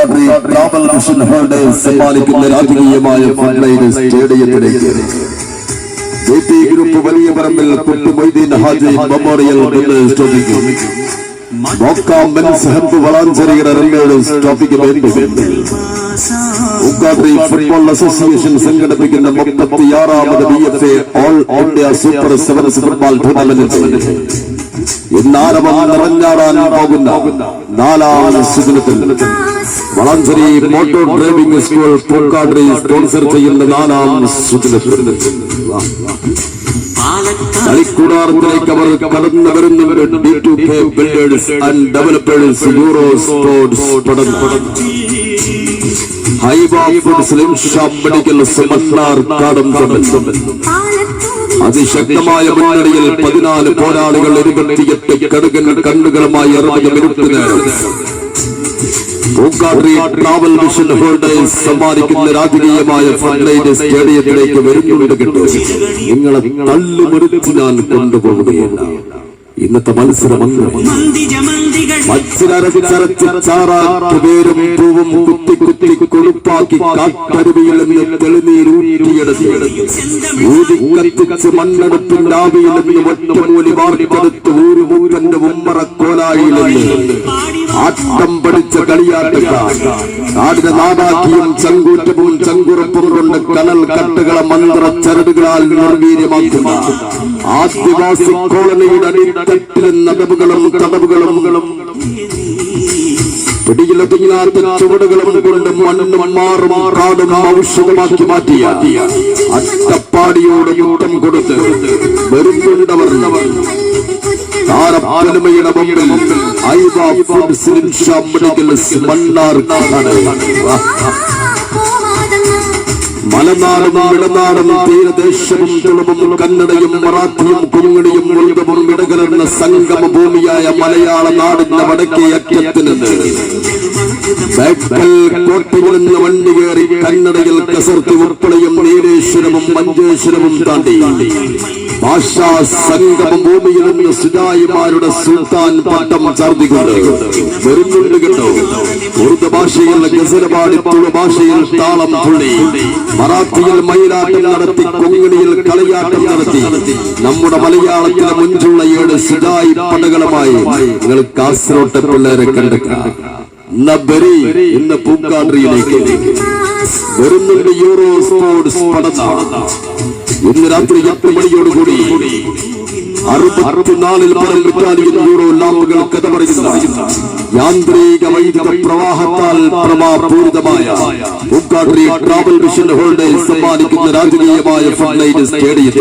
Travel mission holders സമ്മാനിക്കുന്ന രാജകീയമായ ഫണ്ട്ലൈൻ സ്റ്റേഡിയത്തിലേക്ക്. Group വലിയ പറമ്പിൽ കുട്ടുമൊയ്തീൻ Haji memorial ട്രോഫിക്ക് നോക്കാം മെൻസ് ഹെൽത്ത് വളാഞ്ചേരിയുടെ വേണ്ടി ഫുട്ബോൾ അസോസിയേഷൻ സംഘടിപ്പിക്കുന്ന മുപ്പത്തിയാറാമത് B F A all India super sevens football tournament ഇന്നാരവം നിറഞ്ഞാടാൻ പോകുന്ന നാലാം സുദിനത്തിൽ. Valanchery motor driving school Pookattiri sponsor ചെയ്യുന്ന നാലാം കളിക്കൂടാരത്തിലേക്ക് അവർ കടന്നു വരുന്നവർ D two K builders and developers euro sports പഠനം. ഹൈബ ഫുഡ്സ് ലിം ഷോപ്പ് മെഡിക്കൽ സുമന്നാർ കാടം അതിശക്തമായ മുന്നണിയിൽ പതിനാല് പോരാളികൾ ഇരുപത്തിയെട്ട് കടുകൻ കണ്ണുകളുമായി അറുപത് മിനിറ്റ് നേരം. ട്രാവൽ മിഷൻ ഹോൾഡേഴ്സ് സമ്മാനിക്കുന്ന രാജകീയമായ ഫണ്ട്ലൈന് സ്റ്റേഡിയത്തിലേക്ക് വരുന്നുണ്ട് കിട്ടും. നിങ്ങളെ തള്ളുമുരുത്തി ഞാൻ കൊണ്ടുപോകുകയില്ല ഇന്നത്തെ മത്സരം അങ്ങനെ മത്സരച്ചരച്ച് പൂവും കുത്തി കുത്തി പഠിച്ച ചങ്കൂറ്റവും ചങ്കുറപ്പും കൊണ്ട് കനൽ കട്ടുകളെ മന്ത്ര ചരടുകളാൽ നിർവീര്യമാക്കുന്ന ആദിവാസി കോളനിയുടെ അടിത്തട്ടിലെ നടവുകളും കടവുകളും പിടിയിലൊതുങ്ങാത്ത ചുവടുകളും കൊണ്ട് മണ്ണും മാറും കാടും ഔഷധമാക്കി മാറ്റിയ അട്ടപ്പാടിയോട് യുദ്ധം കൊടുത്ത് വരുന്നുണ്ടവർ താരപ്പാലുമയുടെ മുമ്പിൽ ഐവ ഫുഡ്സ് മെഡിക്കൽസ് മണ്ണാർ കാട് മലനാടും ഇടനാടും തീരദേശവും തുളുവും കന്നഡയും മറാഠിയും കുഞ്ഞുണിയും ഒഴുകവും ഇടകലർന്ന സംഗമ ഭൂമിയായ മലയാള നാടിന്റെ വടക്കേ അറ്റത്ത് നിന്ന് ബേക്കൽ കോട്ടയിൽ നിന്ന് വണ്ടി കയറി കന്നഡയിൽ കസർത്തി ഉപ്പളയും നീലേശ്വരവും മഞ്ചേശ്വരവും താണ്ടി. ഭാഷാ സംഗമം ഭൂമിയിൽ നിന്ന് സിതായിമാരുടെ സുൽത്താൻ പട്ടം ചാർത്തിക്കൊണ്ട്. വരുന്നുണ്ട് കേട്ടോ. ഉറുദു ഭാഷയിൽ ഗസലപാടി തുളു ഭാഷയിൽ താളം തുള്ളി. മറാഠിയിൽ മയിലാട്ടം നടത്തി കൊങ്ങിണിയിൽ കളിയാട്ടം നടത്തി. നമ്മുടെ മലയാളത്തിലെ മുൻപുള്ള ഏഴ് സിതായി പടകളുമായി. നിങ്ങൾ കാസർഗോട്ടെ പിള്ളേരെ കണ്ടെത്താം. ബരി ഇന്ന് പൂക്കാട്രിയിലേക്ക് വരുന്നുണ്ട് യൂറോ സ്പോർട്സ് ഇന്ന് രാത്രി എട്ട് മണിയോടുകൂടി അറുപത്തിനാലിൽ പരം യൂറോ ലാമ്പുകൾ കഥ പറയുന്ന. യാന്ത്രിക വൈദ്യുത പ്രവാഹത്താൽ പ്രമാപൂരിതമായ പൂക്കാട്രി ട്രാവൽ മിഷൻ ഹോൾഡേഴ്സ് സമ്മാനിക്കുന്ന രാജകീയമായ സ്റ്റേഡിയം